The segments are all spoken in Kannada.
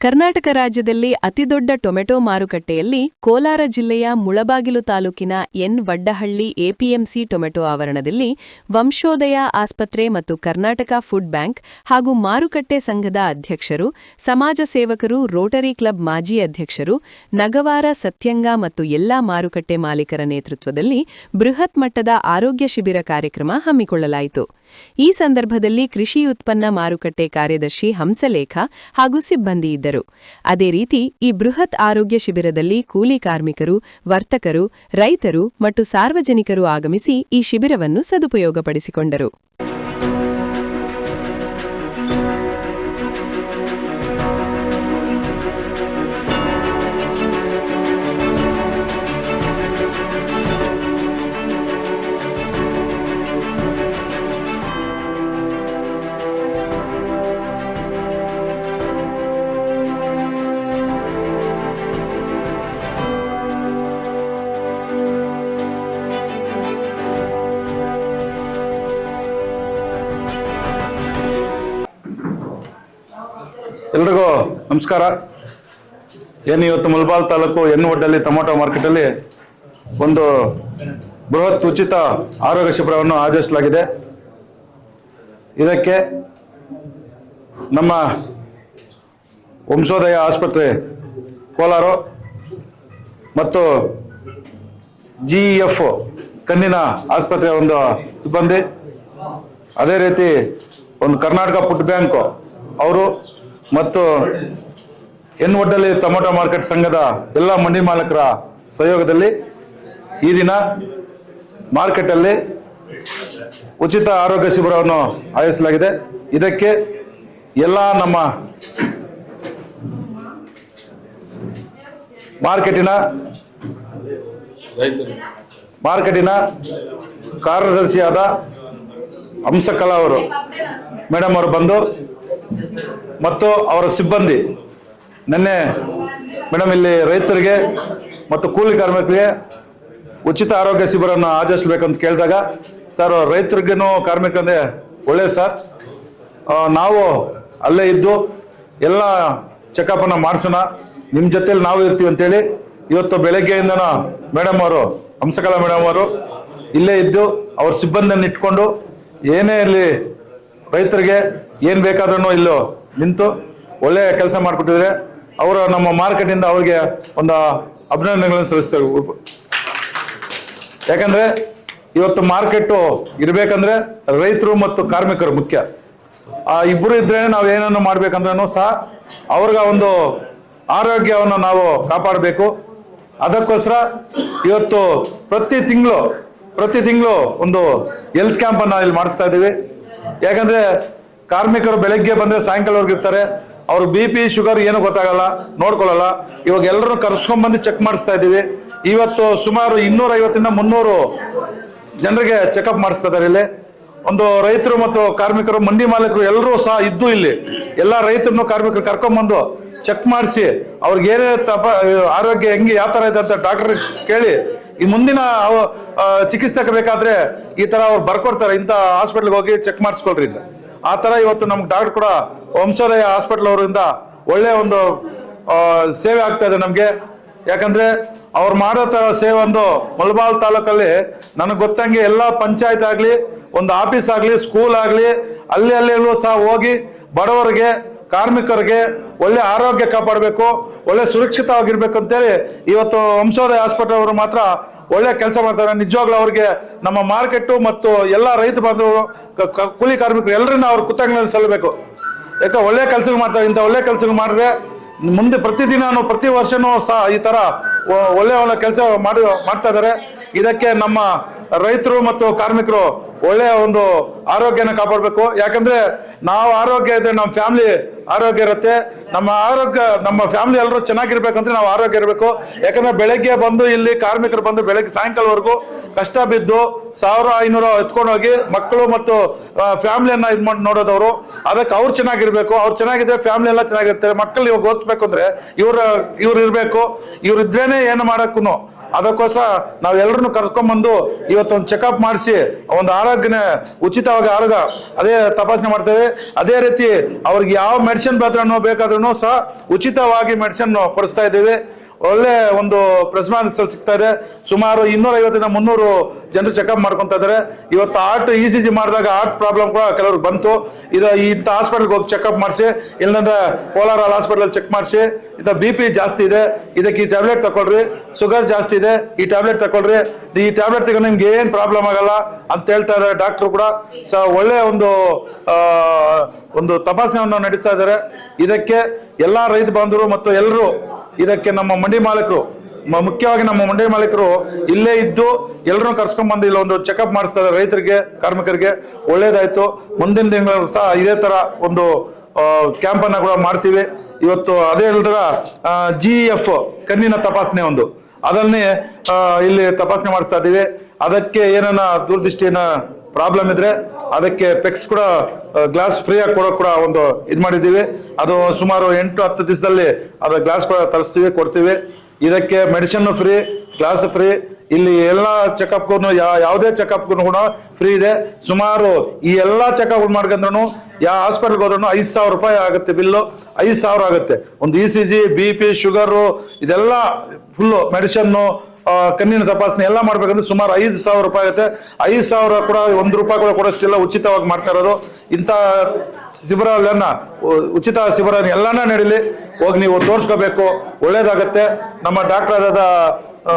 ಕರ್ನಾಟಕ ರಾಜ್ಯದಲ್ಲಿ ಅತಿದೊಡ್ಡ ಟೊಮೆಟೊ ಮಾರುಕಟ್ಟೆಯಲ್ಲಿ ಕೋಲಾರ ಜಿಲ್ಲೆಯ ಮುಳಬಾಗಿಲು ತಾಲೂಕಿನ ಎನ್ ವಡ್ಡಹಳ್ಳಿ ಎಪಿಎಂಸಿ ಟೊಮೆಟೊ ಆವರಣದಲ್ಲಿ ವಂಶೋದಯ ಆಸ್ಪತ್ರೆ ಮತ್ತು ಕರ್ನಾಟಕ ಫುಡ್ ಬ್ಯಾಂಕ್ ಹಾಗೂ ಮಾರುಕಟ್ಟೆ ಸಂಘದ ಅಧ್ಯಕ್ಷರು, ಸಮಾಜ ಸೇವಕರು, ರೋಟರಿ ಕ್ಲಬ್ ಮಾಜಿ ಅಧ್ಯಕ್ಷರು, ನಗವಾರ, ಸತ್ಯಂಗ ಮತ್ತು ಎಲ್ಲಾ ಮಾರುಕಟ್ಟೆ ಮಾಲೀಕರ ನೇತೃತ್ವದಲ್ಲಿ ಬೃಹತ್ ಮಟ್ಟದ ಆರೋಗ್ಯ ಶಿಬಿರ ಕಾರ್ಯಕ್ರಮ ಹಮ್ಮಿಕೊಳ್ಳಲಾಯಿತು. ಈ ಸಂದರ್ಭದಲ್ಲಿ ಕೃಷಿ ಉತ್ಪನ್ನ ಮಾರುಕಟ್ಟೆ ಕಾರ್ಯದರ್ಶಿ ಹಂಸಲೇಖ ಹಾಗೂ ಸಿಬ್ಬಂದಿ ಇದ್ದರು. ಅದೇ ರೀತಿ ಈ ಬೃಹತ್ ಆರೋಗ್ಯ ಶಿಬಿರದಲ್ಲಿ ಕೂಲಿ ಕಾರ್ಮಿಕರು, ವರ್ತಕರು, ರೈತರು ಮತ್ತು ಸಾರ್ವಜನಿಕರು ಆಗಮಿಸಿ ಈ ಶಿಬಿರವನ್ನು ಸದುಪಯೋಗಪಡಿಸಿಕೊಂಡರು. ಎಲ್ರಿಗೂ ನಮಸ್ಕಾರ. ಏನು ಇವತ್ತು ಮುಲ್ಬಾಲ್ ತಾಲೂಕು ಎನ್ ಒಡ್ಡಲ್ಲಿ ಟೊಮೊಟೊ ಮಾರ್ಕೆಟಲ್ಲಿ ಒಂದು ಬೃಹತ್ ಉಚಿತ ಆರೋಗ್ಯ ಶಿಬಿರವನ್ನು ಆಯೋಜಿಸಲಾಗಿದೆ. ಇದಕ್ಕೆ ನಮ್ಮ ವಂಶೋದಯ ಆಸ್ಪತ್ರೆ ಕೋಲಾರ ಮತ್ತು ಜಿ ಎಫ್ ಕಣ್ಣಿನ ಆಸ್ಪತ್ರೆಯ ಒಂದು ಸಿಬ್ಬಂದಿ. ಅದೇ ರೀತಿ ಒಂದು ಕರ್ನಾಟಕ ಫುಡ್ ಬ್ಯಾಂಕ್ ಅವರು ಮತ್ತು ಎನ್ ಒಡ್ಡಲ್ಲಿ ಟೊಮೊಟೊ ಮಾರ್ಕೆಟ್ ಸಂಘದ ಎಲ್ಲ ಮಂಡಿ ಮಾಲಕರ ಸಹಯೋಗದಲ್ಲಿ ಈ ದಿನ ಮಾರ್ಕೆಟಲ್ಲಿ ಉಚಿತ ಆರೋಗ್ಯ ಶಿಬಿರವನ್ನು ಆಯೋಜಿಸಲಾಗಿದೆ. ಇದಕ್ಕೆ ಎಲ್ಲ ನಮ್ಮ ಮಾರ್ಕೆಟಿನ ಮಾರ್ಕೆಟಿನ ಕಾರ್ಯದರ್ಶಿಯಾದ ಹಂಸಕಲಾ ಅವರು, ಮೇಡಮ್ ಅವರು ಬಂದು ಮತ್ತು ಅವರ ಸಿಬ್ಬಂದಿ. ನಿನ್ನೆ ಮೇಡಮ್ ಇಲ್ಲಿ ರೈತರಿಗೆ ಮತ್ತು ಕೂಲಿ ಕಾರ್ಮಿಕರಿಗೆ ಉಚಿತ ಆರೋಗ್ಯ ಶಿಬಿರವನ್ನು ಆಚರಿಸಬೇಕಂತ ಕೇಳಿದಾಗ, ಸರ್, ರೈತರಿಗೇನು ಕಾರ್ಮಿಕರಿಗೆ ಒಳ್ಳೆಯದು ಸರ್? ನಾವು ಅಲ್ಲೇ ಇದ್ದು ಎಲ್ಲ ಚೆಕಪ್ಪನ್ನು ಮಾಡಿಸೋಣ. ನಿಮ್ಮ ಜೊತೇಲಿ ನಾವು ಇರ್ತೀವಿ ಅಂತೇಳಿ ಇವತ್ತು ಬೆಳಗ್ಗೆಯಿಂದನ ಮೇಡಮ್ ಅವರು, ಹಂಸಕಲಾ ಮೇಡಮ್ ಅವರು ಇಲ್ಲೇ ಇದ್ದು ಅವ್ರ ಸಿಬ್ಬಂದಿಯನ್ನು ಇಟ್ಕೊಂಡು ಏನೇ ಇರಲಿ ರೈತರಿಗೆ ಏನು ಬೇಕಾದ್ರೂ ಇಲ್ಲೋ ನಿಂತು ಒಳ್ಳೆಯ ಕೆಲಸ ಮಾಡಿಕೊಟ್ಟಿದ್ರೆ ಅವರು ನಮ್ಮ ಮಾರ್ಕೆಟಿಂದ ಅವ್ರಿಗೆ ಒಂದು ಅಭಿನಂದನೆಗಳನ್ನು ಸಲ್ಲಿಸ್ತೇವೆ. ಯಾಕಂದ್ರೆ ಇವತ್ತು ಮಾರ್ಕೆಟ್ ಇರಬೇಕಂದ್ರೆ ರೈತರು ಮತ್ತು ಕಾರ್ಮಿಕರು ಮುಖ್ಯ. ಆ ಇಬ್ಬರು ಇದ್ರೆ ನಾವು ಏನನ್ನು ಮಾಡ್ಬೇಕಂದ್ರೂ ಸಹ ಅವ್ರಿಗೆ ಒಂದು ಆರೋಗ್ಯವನ್ನು ನಾವು ಕಾಪಾಡಬೇಕು. ಅದಕ್ಕೋಸ್ಕರ ಇವತ್ತು ಪ್ರತಿ ತಿಂಗಳು ಪ್ರತಿ ತಿಂಗಳು ಒಂದು ಹೆಲ್ತ್ ಕ್ಯಾಂಪ್ ಅನ್ನ ಇಲ್ಲಿ ಮಾಡಿಸ್ತಾ ಇದ್ದೀವಿ. ಯಾಕಂದ್ರೆ ಕಾರ್ಮಿಕರು ಬೆಳಗ್ಗೆ ಬಂದ್ರೆ ಸಾಯಂಕಾಲವರೆಗೆ ಇರ್ತಾರೆ. ಅವ್ರ ಬಿ ಪಿ ಶುಗರ್ ಏನು ಗೊತ್ತಾಗಲ್ಲ, ನೋಡ್ಕೊಳ್ಳಲ್ಲ. ಇವಾಗ ಎಲ್ಲರೂ ಕರ್ಸ್ಕೊಂಡ್ ಬಂದು ಚೆಕ್ ಮಾಡಿಸ್ತಾ ಇದ್ದೀವಿ. ಇವತ್ತು ಸುಮಾರು ಇನ್ನೂರ ಐವತ್ತಿಂದ ಮುನ್ನೂರು ಜನರಿಗೆ ಚೆಕಪ್ ಮಾಡಿಸ್ತಾ ಇದ್ದಾರೆ ಇಲ್ಲಿ. ಒಂದು ರೈತರು ಮತ್ತು ಕಾರ್ಮಿಕರು, ಮಂಡಿ ಮಾಲೀಕರು ಎಲ್ಲರೂ ಸಹ ಇದ್ದು ಇಲ್ಲಿ. ಎಲ್ಲ ರೈತರನ್ನು ಕಾರ್ಮಿಕರು ಕರ್ಕೊಂಡ್ಬಂದು ಚೆಕ್ ಮಾಡಿಸಿ, ಅವ್ರಿಗೆ ಏನೇ ತಪ, ಆರೋಗ್ಯ ಹೆಂಗೆ, ಯಾವ ಥರ ಇದೆ ಅಂತ ಡಾಕ್ಟರ್ ಕೇಳಿ, ಈ ಮುಂದಿನ ಚಿಕಿತ್ಸೆಗೆ ಬೇಕಾದ್ರೆ ಈ ತರ ಅವ್ರು ಬರ್ಕೊಡ್ತಾರೆ. ಇಂಥ ಹಾಸ್ಪಿಟ್ಲ್ಗೆ ಹೋಗಿ ಚೆಕ್ ಮಾಡಿಸ್ಕೊಳ್ರಿ ಆ ತರ ಇವತ್ತು ನಮ್ಗೆ ಡಾಕ್ಟರ್ ಕೂಡ ವಂಶೋದಯ ಹಾಸ್ಪಿಟಲ್ ಅವರಿಂದ ಒಳ್ಳೆ ಒಂದು ಸೇವೆ ಆಗ್ತಾ ಇದೆ ನಮ್ಗೆ. ಯಾಕಂದ್ರೆ ಅವ್ರು ಮಾಡೋ ತರ ಸೇವೆ ಒಂದು ಮಲ್ಬಾಲ್ ತಾಲೂಕಲ್ಲಿ ನನಗೆ ಗೊತ್ತಂಗೆ ಎಲ್ಲ ಪಂಚಾಯತ್ ಆಗ್ಲಿ, ಒಂದು ಆಫೀಸ್ ಆಗ್ಲಿ, ಸ್ಕೂಲ್ ಆಗ್ಲಿ, ಅಲ್ಲಿ ಅಲ್ಲೆಲ್ಲೂ ಸಹ ಹೋಗಿ ಬಡವರಿಗೆ, ಕಾರ್ಮಿಕರಿಗೆ ಒಳ್ಳೆ ಆರೋಗ್ಯ ಕಾಪಾಡಬೇಕು, ಒಳ್ಳೆ ಸುರಕ್ಷಿತವಾಗಿರ್ಬೇಕು ಅಂತೇಳಿ ಇವತ್ತು ವಂಶೋದಯ ಹಾಸ್ಪಿಟಲ್ ಅವರು ಮಾತ್ರ ಒಳ್ಳೆ ಕೆಲಸ ಮಾಡ್ತಾರೆ. ನಿಜವಾಗ್ಲೂ ಅವ್ರಿಗೆ ನಮ್ಮ ಮಾರ್ಕೆಟ್ ಮತ್ತು ಎಲ್ಲ ರೈತ ಬಾಂಧವರು ಕೂಲಿ ಕಾರ್ಮಿಕರು ಎಲ್ಲರನ್ನ ಅವ್ರ ಕೃತಜ್ಞತೆ ಸಲ್ಲಬೇಕು. ಯಾಕೆ ಒಳ್ಳೆ ಕೆಲಸ ಮಾಡ್ತಾರೆ. ಇಂಥ ಒಳ್ಳೆ ಕೆಲಸ ಮಾಡಿದ್ರೆ ಮುಂದೆ ಪ್ರತಿದಿನ ಪ್ರತಿ ವರ್ಷನೂ ಸಹ ಈ ಒ- ಒಳ್ಳೆ ಒಳ್ಳೆ ಕೆಲಸ ಮಾಡಿ, ಮಾಡ್ತಾ ಇದ್ದಾರೆ ಇದಕ್ಕೆ ನಮ್ಮ ರೈತರು ಮತ್ತು ಕಾರ್ಮಿಕರು ಒಳ್ಳೆಯ ಒಂದು ಆರೋಗ್ಯನ ಕಾಪಾಡಬೇಕು. ಯಾಕಂದ್ರೆ ನಾವು ಆರೋಗ್ಯ ಇದ್ರೆ ನಮ್ಮ ಫ್ಯಾಮಿಲಿ ಆರೋಗ್ಯ ಇರುತ್ತೆ. ನಮ್ಮ ಆರೋಗ್ಯ, ನಮ್ಮ ಫ್ಯಾಮಿಲಿ ಎಲ್ಲರೂ ಚೆನ್ನಾಗಿರ್ಬೇಕಂದ್ರೆ ನಾವು ಆರೋಗ್ಯ ಇರಬೇಕು. ಯಾಕಂದ್ರೆ ಬೆಳಗ್ಗೆ ಬಂದು ಇಲ್ಲಿ ಕಾರ್ಮಿಕರು ಬಂದು ಬೆಳಗ್ಗೆ ಸಾಯಂಕಾಲವರೆಗೂ ಕಷ್ಟ ಬಿದ್ದು ಸಾವಿರ ಐನೂರು ಎತ್ಕೊಂಡೋಗಿ ಮಕ್ಕಳು ಮತ್ತು ಫ್ಯಾಮಿಲಿಯನ್ನ ಇದು ಮಾಡಿ, ನೋಡೋದವರು. ಅದಕ್ಕೆ ಅವ್ರು ಚೆನ್ನಾಗಿರ್ಬೇಕು. ಅವ್ರು ಚೆನ್ನಾಗಿದ್ರೆ ಫ್ಯಾಮಿಲಿ ಎಲ್ಲ ಚೆನ್ನಾಗಿರ್ತಾರೆ ಮಕ್ಕಳು ಇವಾಗ ಓದಿಸ್ಬೇಕು ಅಂದ್ರೆ ಇವ್ರ, ಇವ್ರು ಇರ್ಬೇಕು. ಇವ್ರು ಇದ್ರೇನೆ ಏನು ಮಾಡಕ್ಕೂ ಅದಕ್ಕೋಸ್ಕರ ನಾವು ಎಲ್ಲರನ್ನು ಇವತ್ತು ಇವತ್ತೊಂದು ಚೆಕಪ್ ಮಾಡಿಸಿ, ಒಂದು ಆರೋಗ್ಯನ ಉಚಿತವಾಗಿ ಆರೋಗ್ಯ ಅದೇ ತಪಾಸಣೆ ಮಾಡ್ತೇವೆ. ಅದೇ ರೀತಿ ಅವ್ರಿಗೆ ಯಾವ ಮೆಡಿಸಿನ್ ಬೇಕಾದ್ರೂ ಸಹ ಉಚಿತವಾಗಿ ಮೆಡಿಸಿನ್ ಕೊಡಿಸ್ತಾ ಇದ್ದೀವಿ. ಒಳ್ಳೆ ಒಂದು ಪ್ರೆಸ್ಮಾನ್ಸ್ ಸಿಗ್ತಾ ಇದೆ ಸುಮಾರು ಇನ್ನೂರ ಐವತ್ತಿಂದ ಮುನ್ನೂರು ಜನರು ಚೆಕಪ್ ಮಾಡ್ಕೊತಾ ಇದ್ದಾರೆ ಇವತ್ತು ಆರ್ಟ್ ಇ ಸಿ ಜಿ ಮಾಡಿದಾಗ ಆರ್ಟ್ ಪ್ರಾಬ್ಲಮ್ ಕೂಡ ಕೆಲವ್ರಿಗೆ ಬಂತು. ಇದು ಇಂಥ ಹಾಸ್ಪಿಟಲ್ಗೆ ಹೋಗಿ ಚೆಕಪ್ ಮಾಡಿಸಿ ಇಲ್ಲಂದ್ರೆ ಕೋಲಾರ ಹಾಸ್ಪಿಟಲ್ ಚೆಕ್ ಮಾಡಿಸಿ, ಇದು ಬಿ ಪಿ ಜಾಸ್ತಿ ಇದೆ. ಇದಕ್ಕೆ ಈ ಟ್ಯಾಬ್ಲೆಟ್ ತಗೊಳ್ರಿ ಶುಗರ್ ಜಾಸ್ತಿ ಇದೆ. ಈ ಟ್ಯಾಬ್ಲೆಟ್ ತಗೊಳ್ರಿ ಈ ಟ್ಯಾಬ್ಲೆಟ್ ತಗೊಂಡು ನಿಮ್ಗೆ ಏನು ಪ್ರಾಬ್ಲಮ್ ಆಗಲ್ಲ ಅಂತ ಹೇಳ್ತಾ ಇದ್ದಾರೆ ಡಾಕ್ಟರ್ ಕೂಡ. ಸೊ ಒಳ್ಳೆ ಒಂದು ಒಂದು ತಪಾಸಣೆಯನ್ನು ನಡೀತಾ ಇದ್ದಾರೆ. ಇದಕ್ಕೆ ಎಲ್ಲಾ ರೈತ ಬಾಂಧವರು ಮತ್ತು ಎಲ್ಲರೂ ಇದಕ್ಕೆ ನಮ್ಮ ಮಂಡಿ ಮಾಲೀಕರು ಮುಖ್ಯವಾಗಿ ನಮ್ಮ ಮಂಡಿ ಮಾಲೀಕರು ಇಲ್ಲೇ ಇದ್ದು ಎಲ್ಲರೂ ಕರ್ಸ್ಕೊಂಡ್ ಬಂದು ಇಲ್ಲಿ ಒಂದು ಚೆಕಪ್ ಮಾಡಿಸ್ತಾ ಇದ್ದಾರೆ ರೈತರಿಗೆ, ಕಾರ್ಮಿಕರಿಗೆ. ಒಳ್ಳೇದಾಯ್ತು. ಮುಂದಿನ ತಿಂಗಳು ಸಹ ಇದೇ ತರ ಒಂದು ಕ್ಯಾಂಪ್ ಅನ್ನ ಕೂಡ ಮಾಡ್ತೀವಿ. ಇವತ್ತು ಅದೇ ಹೇಳಿದ್ರ ಜಿ ಎಫ್ ಕಣ್ಣಿನ ತಪಾಸಣೆ ಒಂದು. ಅದನ್ನೇ ಇಲ್ಲಿ ತಪಾಸಣೆ ಮಾಡಿಸ್ತಾ ಇದ್ದೀವಿ. ಅದಕ್ಕೆ ಏನನ್ನ ದೂರದೃಷ್ಟಿನ ಪ್ರಾಬ್ಲಮ್ ಇದ್ರೆ ಅದಕ್ಕೆ ಪೆಕ್ಸ್ ಕೂಡ ಗ್ಲಾಸ್ ಫ್ರೀ ಆಗಿ ಕೊಡೋಕೆ ಕೂಡ ಒಂದು ಇದು ಮಾಡಿದ್ದೀವಿ. ಅದು ಸುಮಾರು ಎಂಟು ಹತ್ತು ದಿವಸದಲ್ಲಿ ಅದು ಗ್ಲಾಸ್ ಕೂಡ ತರಿಸ್ತೀವಿ, ಕೊಡ್ತೀವಿ. ಇದಕ್ಕೆ ಮೆಡಿಸಿನ್ ಫ್ರೀ ಗ್ಲಾಸ್ ಫ್ರೀ ಇಲ್ಲಿ ಎಲ್ಲ ಚೆಕಪ್ಗೂ ಯಾವುದೇ ಚೆಕಪ್ಗೂ ಕೂಡ ಫ್ರೀ ಇದೆ. ಸುಮಾರು ಈ ಎಲ್ಲ ಚೆಕಪ್ ಮಾಡ್ಕೊಂಡ್ರು ಯಾವ ಹಾಸ್ಪಿಟಲ್ಗೆ ಹೋದ್ರು ಐದು ಸಾವಿರ ರೂಪಾಯಿ ಆಗುತ್ತೆ ಬಿಲ್ಲು ಐದು ಸಾವಿರ ಆಗುತ್ತೆ. ಒಂದು E C G B P sugar ಇದೆಲ್ಲ ಫುಲ್ಲು ಮೆಡಿಸನ್ನು ಕಣ್ಣಿನ ತಪಾಸಣೆ ಎಲ್ಲ ಮಾಡ್ಬೇಕಂದ್ರೆ ಸುಮಾರು ಐದು ಸಾವಿರ ರೂಪಾಯಿ ಆಗುತ್ತೆ. ಐದು ಸಾವಿರ ಕೂಡ ಒಂದು ರೂಪಾಯಿ ಕೂಡ ಕೊಡೋಷ್ಟೆಲ್ಲ, ಉಚಿತವಾಗಿ ಮಾಡ್ತಾ ಇರೋದು. ಇಂಥ ಶಿಬಿರಗಳನ್ನ ಉಚಿತ ಶಿಬಿರ ಎಲ್ಲಾನ ನಡೀಲಿ. ಹೋಗಿ ನೀವು ತೋರಿಸ್ಕೋಬೇಕು. ಒಳ್ಳೇದಾಗತ್ತೆ. ನಮ್ಮ ಡಾಕ್ಟರ್ ಆದ ಆ,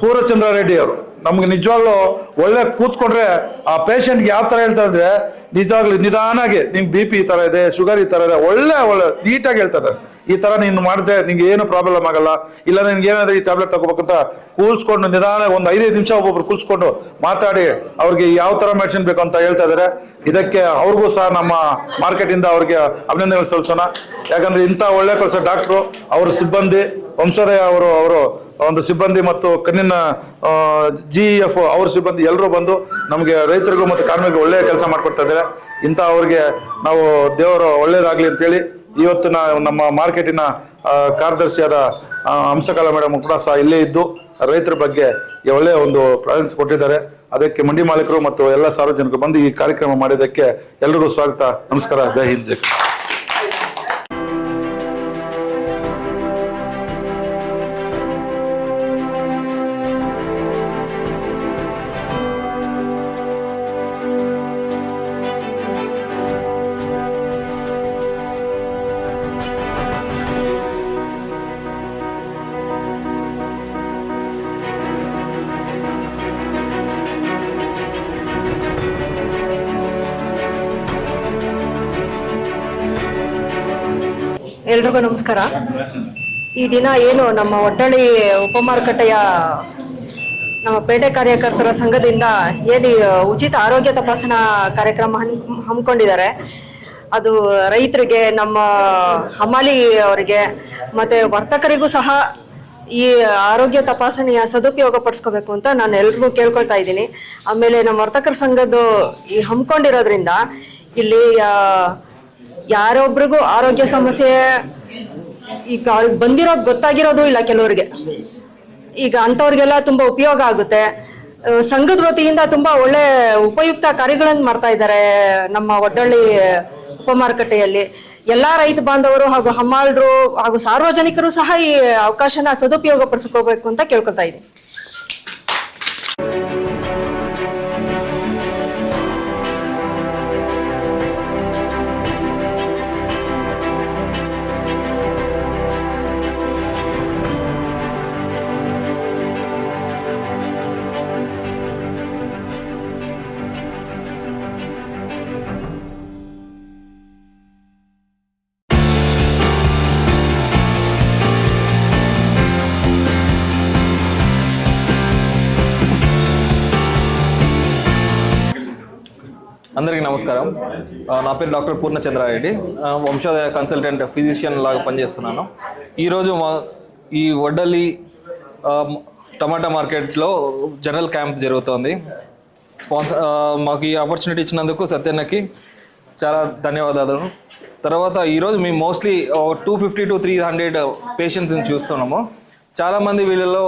ಪೂರ್ಣಚಂದ್ರ ರೆಡ್ಡಿ ಅವರು. ನಮ್ಗೆ ನಿಜವಾಗ್ಲೂ ಒಳ್ಳೆ ಕೂತ್ಕೊಂಡ್ರೆ ಆ ಪೇಷಂಟ್ಗೆ ಯಾವ ತರ ಹೇಳ್ತಾ ಇದ್ರೆ ನಿಜವಾಗ್ಲೂ ನಿಧಾನಾಗಿ ನಿಮ್ಗೆ ಬಿ ಪಿ ಈ ತರ ಇದೆ ಶುಗರ್ ಈ ತರ ಇದೆ ಒಳ್ಳೆ ಒಳ್ಳೆ ನೀಟಾಗಿ ಹೇಳ್ತಾ ಇದ್ದಾರೆ. ಈ ತರ ನೀನು ಮಾಡಿದೆ ನಿಂಗೆ ಏನು ಪ್ರಾಬ್ಲಮ್ ಆಗಲ್ಲ. ಇಲ್ಲ ನಿನ್ಗೆ ಏನಾದ್ರೆ ಈ ಟ್ಯಾಬ್ಲೆಟ್ ತಗೋಬೇಕಂತ ಕೂಲ್ಸ್ಕೊಂಡು ನಿಧಾನ ಒಂದು ಐದೈದು ನಿಮಿಷ ಒಬ್ಬೊಬ್ರು ಕೂಲ್ಸ್ಕೊಂಡು ಮಾತಾಡಿ ಅವ್ರಿಗೆ ಯಾವ ತರ ಮೆಡಿಸಿನ್ ಬೇಕು ಅಂತ ಹೇಳ್ತಾ ಇದಾರೆ ಇದಕ್ಕೆ ಅವ್ರಿಗೂ ಸಹ ನಮ್ಮ ಮಾರ್ಕೆಟ್ ಇಂದ ಅವ್ರಿಗೆ ಅಭಿನಂದನೆ ಸಲ್ಲಿಸೋಣ. ಯಾಕಂದ್ರೆ ಇಂಥ ಒಳ್ಳೆ ಕೆಲಸ ಡಾಕ್ಟ್ರು ಅವ್ರ ಸಿಬ್ಬಂದಿ ವಂಶೋದಯ ಅವರು ಅವರು ಒಂದು ಸಿಬ್ಬಂದಿ ಮತ್ತು ಕಣ್ಣಿನ ಜಿ ಎಫ್ ಅವ್ರ ಸಿಬ್ಬಂದಿ ಎಲ್ಲರೂ ಬಂದು ನಮಗೆ ರೈತರಿಗೂ ಮತ್ತು ಕಾರ್ಮಿಕರಿಗೂ ಒಳ್ಳೆಯ ಕೆಲಸ ಮಾಡ್ಕೊಡ್ತಾ ಇದ್ದಾರೆ. ಇಂಥ ಅವ್ರಿಗೆ ನಾವು ದೇವರು ಒಳ್ಳೇದಾಗಲಿ ಅಂತೇಳಿ ಇವತ್ತು ನಮ್ಮ ಮಾರ್ಕೆಟಿನ ಕಾರ್ಯದರ್ಶಿಯಾದ ಅಂಶಕಾಲ ಮೇಡಮ್ ಕೂಡ ಸಹ ಇಲ್ಲೇ ಇದ್ದು ರೈತರ ಬಗ್ಗೆ ಒಳ್ಳೆಯ ಒಂದು ಪ್ರಾಧಾನ್ಯತೆ ಕೊಟ್ಟಿದ್ದಾರೆ. ಅದಕ್ಕೆ ಮಂಡಿ ಮಾಲೀಕರು ಮತ್ತು ಎಲ್ಲ ಸಾರ್ವಜನಿಕರು ಬಂದು ಈ ಕಾರ್ಯಕ್ರಮ ಮಾಡಿದ್ದಕ್ಕೆ ಎಲ್ಲರಿಗೂ ಸ್ವಾಗತ, ನಮಸ್ಕಾರ, ಜೈ ಹಿಂದ್. ಜೈ ಎಲ್ರಿಗೂ ನಮಸ್ಕಾರ. ಈ ದಿನ ಏನು ನಮ್ಮ ಒಡ್ಡಳ್ಳಿ ಉಪಮಾರುಕಟ್ಟೆಯ ನಮ್ಮ ಪೇಟೆ ಕಾರ್ಯಕರ್ತರ ಸಂಘದಿಂದ ಏನು ಉಚಿತ ಆರೋಗ್ಯ ತಪಾಸಣಾ ಕಾರ್ಯಕ್ರಮ ಹಮ್ಮಿಕೊಂಡಿದ್ದಾರೆ. ಅದು ರೈತರಿಗೆ, ನಮ್ಮ ಹಮಾಲಿ ಅವರಿಗೆ, ಮತ್ತೆ ವರ್ತಕರಿಗೂ ಸಹ ಈ ಆರೋಗ್ಯ ತಪಾಸಣೆಯ ಸದುಪಯೋಗ ಪಡಿಸ್ಕೋಬೇಕು ಅಂತ ನಾನು ಎಲ್ರಿಗೂ ಕೇಳ್ಕೊಳ್ತಾ ಇದ್ದೀನಿ. ಆಮೇಲೆ ನಮ್ಮ ವರ್ತಕರ ಸಂಘದ್ದು ಈ ಹಮ್ಮಿಕೊಂಡಿರೋದ್ರಿಂದ ಇಲ್ಲಿ ಯಾರೊಬ್ರಿಗೂ ಆರೋಗ್ಯ ಸಮಸ್ಯೆ ಈಗ ಬಂದಿರೋದು ಗೊತ್ತಾಗಿರೋದು ಇಲ್ಲ ಕೆಲವರಿಗೆ. ಈಗ ಅಂಥವ್ರಿಗೆಲ್ಲ ತುಂಬಾ ಉಪಯೋಗ ಆಗುತ್ತೆ. ಸಂಘದ ವತಿಯಿಂದ ತುಂಬಾ ಒಳ್ಳೆ ಉಪಯುಕ್ತ ಕಾರ್ಯಗಳನ್ನು ಮಾಡ್ತಾ ಇದ್ದಾರೆ ನಮ್ಮ ಒಡ್ಡಳ್ಳಿ ಉಪಮಾರುಕಟ್ಟೆಯಲ್ಲಿ. ಎಲ್ಲಾ ರೈತ ಬಾಂಧವರು ಹಾಗೂ ಹಮ್ಮಾಳರು ಹಾಗೂ ಸಾರ್ವಜನಿಕರು ಸಹ ಈ ಅವಕಾಶನ ಸದುಪಯೋಗ ಪಡಿಸ್ಕೋಬೇಕು ಅಂತ ಕೇಳ್ಕೊತಾ ಇದ್ದೀನಿ. అందరికీ నమస్కారం. నా పేరు doctor Purnachandra Reddy. Vamshodaya consultant physician లాగా పనిచేస్తున్నాను. ఈరోజు మా ఈ వడ్డల్లి టమాటా మార్కెట్లో జనరల్ క్యాంప్ జరుగుతోంది. స్పాన్సర్ మాకు ఈ ఆపర్చునిటీ ఇచ్చినందుకు సత్యన్నకి చాలా ధన్యవాదాలు. తర్వాత ఈరోజు మేము mostly two fifty to three hundred పేషెంట్స్ని చూస్తున్నాము. చాలామంది వీళ్ళలో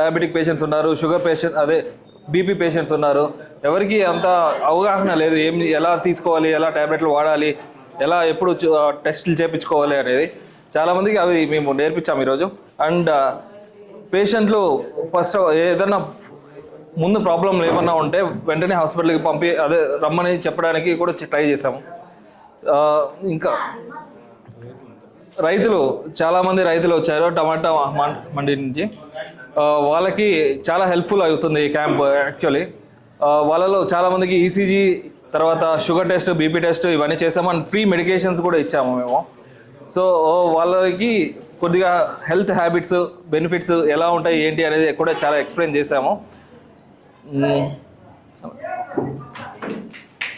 డయాబెటిక్ పేషెంట్స్ ఉన్నారు షుగర్ పేషెంట్ అదే బీపీ పేషెంట్స్ ఉన్నారు. ఎవరికి అంత అవగాహన లేదు. ఏం ఎలా తీసుకోవాలి ఎలా టాబ్లెట్లు వాడాలి ఎలా ఎప్పుడు టెస్టులు చేయించుకోవాలి అనేది చాలామందికి అవి మేము నేర్పించాము ఈరోజు. అండ్ పేషెంట్లు ఫస్ట్ ఏదైనా ముందు ప్రాబ్లం ఏమన్నా ఉంటే వెంటనే హాస్పిటల్కి పంపి అదే రమ్మని చెప్పడానికి కూడా ట్రై చేసాము ఇంకా రైతులు చాలామంది రైతులు వచ్చారు. టమాటా మండి నుంచి. వాళ్ళకి చాలా హెల్ప్ఫుల్ అవుతుంది ఈ క్యాంప్ యాక్చువల్లీ. వాళ్ళలో చాలామందికి ఈసీజీ తర్వాత షుగర్ టెస్ట్ బీపీ టెస్ట్ ఇవన్నీ చేసాము. అండ్ ఫ్రీ మెడికేషన్స్ కూడా ఇచ్చాము మేము. సో వాళ్ళకి కొద్దిగా హెల్త్ హ్యాబిట్స్ బెనిఫిట్స్ ఎలా ఉంటాయి ఏంటి అనేది కూడా చాలా ఎక్స్ప్లెయిన్ చేశాము.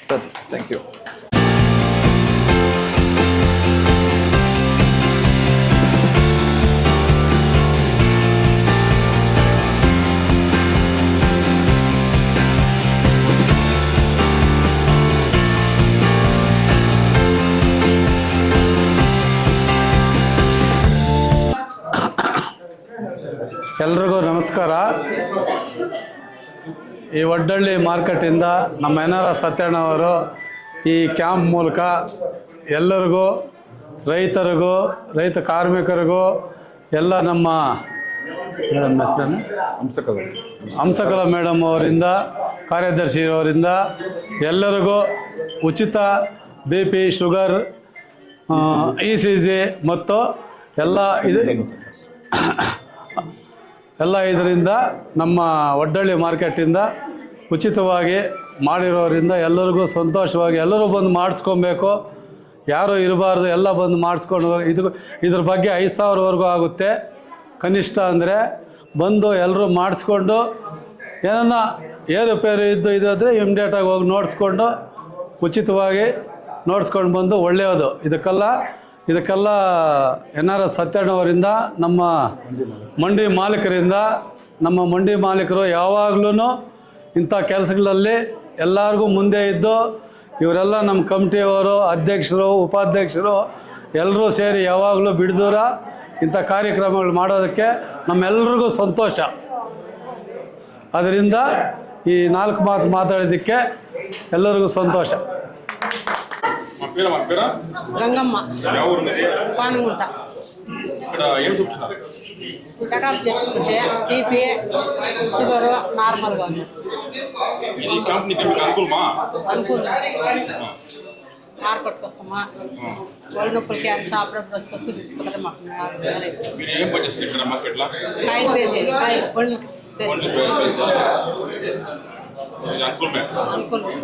సార్. థ్యాంక్ యూ ಎಲ್ರಿಗೂ ನಮಸ್ಕಾರ. ಈ ಒಡ್ಡಳ್ಳಿ ಮಾರ್ಕೆಟಿಂದ ನಮ್ಮ ಎನ್ ಆರ್ ಎಸ್ ಸತ್ಯಣ್ಣವರು ಈ ಕ್ಯಾಂಪ್ ಮೂಲಕ ಎಲ್ಲರಿಗೂ ರೈತರಿಗೂ ರೈತ ಕಾರ್ಮಿಕರಿಗೂ ಎಲ್ಲ ನಮ್ಮ ಮೇಡಮ್ ಹಂಸಕಲ. ಹಂಸಕಲ ಮೇಡಮ್ ಅವರಿಂದ ಕಾರ್ಯದರ್ಶಿ ಅವರಿಂದ ಎಲ್ಲರಿಗೂ ಉಚಿತ B P sugar E C G ಮತ್ತು ಎಲ್ಲ ಇದು ಎಲ್ಲ ಇದರಿಂದ ನಮ್ಮ ಒಡ್ಡಳ್ಳಿ ಮಾರ್ಕೆಟಿಂದ ಉಚಿತವಾಗಿ ಮಾಡಿರೋರಿಂದ ಎಲ್ಲರಿಗೂ ಸಂತೋಷವಾಗಿ ಎಲ್ಲರೂ ಬಂದು ಮಾಡಿಸ್ಕೊಬೇಕು. ಯಾರೂ ಇರಬಾರ್ದು, ಎಲ್ಲ ಬಂದು ಮಾಡಿಸ್ಕೊಂಡು ಇದು ಇದ್ರ ಬಗ್ಗೆ ಐದು ಸಾವಿರವರೆಗೂ ಆಗುತ್ತೆ. ಕನಿಷ್ಠ ಅಂದರೆ ಬಂದು ಎಲ್ಲರೂ ಮಾಡಿಸ್ಕೊಂಡು ಏನನ್ನ ಏರುಪೇರು ಇದ್ದು ಇದು ಆದರೆ ಇಮ್ಡಿಯೇಟಾಗಿ ಹೋಗಿ ನೋಡಿಸ್ಕೊಂಡು ಉಚಿತವಾಗಿ ನೋಡಿಸ್ಕೊಂಡು ಬಂದು ಒಳ್ಳೆಯದು. ಇದಕ್ಕೆಲ್ಲ ಇದಕ್ಕೆಲ್ಲ ಎನ್ ಆರ್ ಎಸ್ ಸತ್ಯಣ್ಣವರಿಂದ, ನಮ್ಮ ಮಂಡಿ ಮಾಲೀಕರಿಂದ, ನಮ್ಮ ಮಂಡಿ ಮಾಲೀಕರು ಯಾವಾಗಲೂ ಇಂಥ ಕೆಲಸಗಳಲ್ಲಿ ಎಲ್ಲರಿಗೂ ಮುಂದೆ ಇದ್ದು, ಇವರೆಲ್ಲ ನಮ್ಮ ಕಮಿಟಿಯವರು, ಅಧ್ಯಕ್ಷರು, ಉಪಾಧ್ಯಕ್ಷರು ಎಲ್ಲರೂ ಸೇರಿ ಯಾವಾಗಲೂ ಬಿಡದೂರ ಇಂಥ ಕಾರ್ಯಕ್ರಮಗಳು ಮಾಡೋದಕ್ಕೆ ನಮ್ಮೆಲ್ರಿಗೂ ಸಂತೋಷ. ಅದರಿಂದ ಈ ನಾಲ್ಕು ಮಾತು ಮಾತಾಡಿದ್ದಕ್ಕೆ ಎಲ್ಲರಿಗೂ ಸಂತೋಷ. గంగమ్మ పానుగుంట. చెకప్ చేసుకుంటే బీపీ షుగరు నార్మల్గా ఉంది. అనుకూలం మార్కెట్కి వస్తామా? వాళ్ళ నొప్పులకి అంత అప్పుడప్పుడు వస్తా చూపించుకుంటారు మాకు. కాయలు పేసేది కాయలు పండ్లు పేసేది అనుకూలమే.